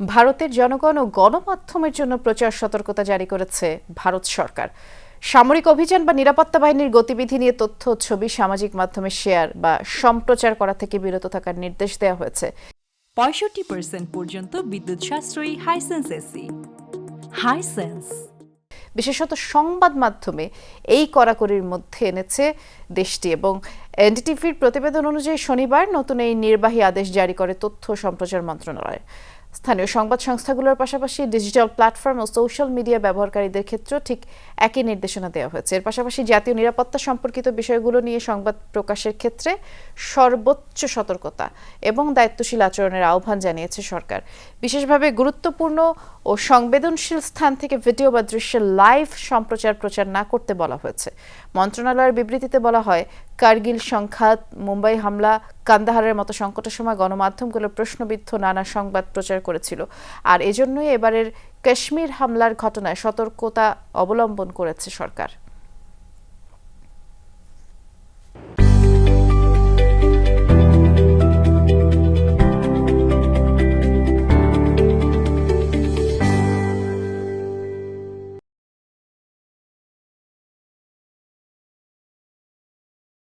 ভারতের জনগণ ও গণমাধ্যমের জন্য প্রচার সতর্কতা জারি করেছে ভারত সরকার। সামরিক অভিযান বা নিরাপত্তা বাহিনীর গতিবিধি নিয়ে তথ্য ছবি সামাজিক মাধ্যমে শেয়ার বা সম্প্রচার করা থেকে বিরত থাকার নির্দেশ দেওয়া হয়েছে। পঁয়ষট্টি পর্যন্ত বিদ্যুৎ সাশ্রয়ী হাইসেন্স এসি হাইসেন্স বিশেষত সংবাদ মাধ্যমে এই কড়াকড়ির মধ্যে এনেছে দেশটি এবং এনডিটিভির প্রতিবেদন অনুযায়ী শনিবার নতুন এই নির্বাহী আদেশ জারি করে তথ্য সম্প্রচার মন্ত্রণালয়। স্থানীয় সংবাদ সংস্থাগুলোর পাশাপাশি ডিজিটাল প্ল্যাটফর্ম ও সোশ্যাল মিডিয়া ব্যবহারকারীদের ক্ষেত্রেও ঠিক একই নির্দেশনা দেওয়া হয়েছে। এর পাশাপাশি জাতীয় নিরাপত্তা সম্পর্কিত বিষয়গুলো নিয়ে সংবাদ প্রকাশের ক্ষেত্রে সর্বোচ্চ সতর্কতা এবং দায়িত্বশীল আচরণের আহ্বান জানিয়েছে সরকার। বিশেষভাবে গুরুত্বপূর্ণ ও সংবেদনশীল স্থান থেকে ভিডিও বা দৃশ্যের লাইভ সম্প্রচার প্রচার না করতে বলা হয়েছে। মন্ত্রণালয়ের বিবৃতিতে বলা হয়, কার্গিল সংঘাত, মুম্বাই হামলা, কান্দাহারের মতো সংকটের সময় গণমাধ্যমগুলো প্রশ্নবিদ্ধ নানা সংবাদ প্রচার করেছিল। আর এজন্যই এবারের কাশ্মীর হামলার ঘটনায় সতর্কতা অবলম্বন করেছে সরকার।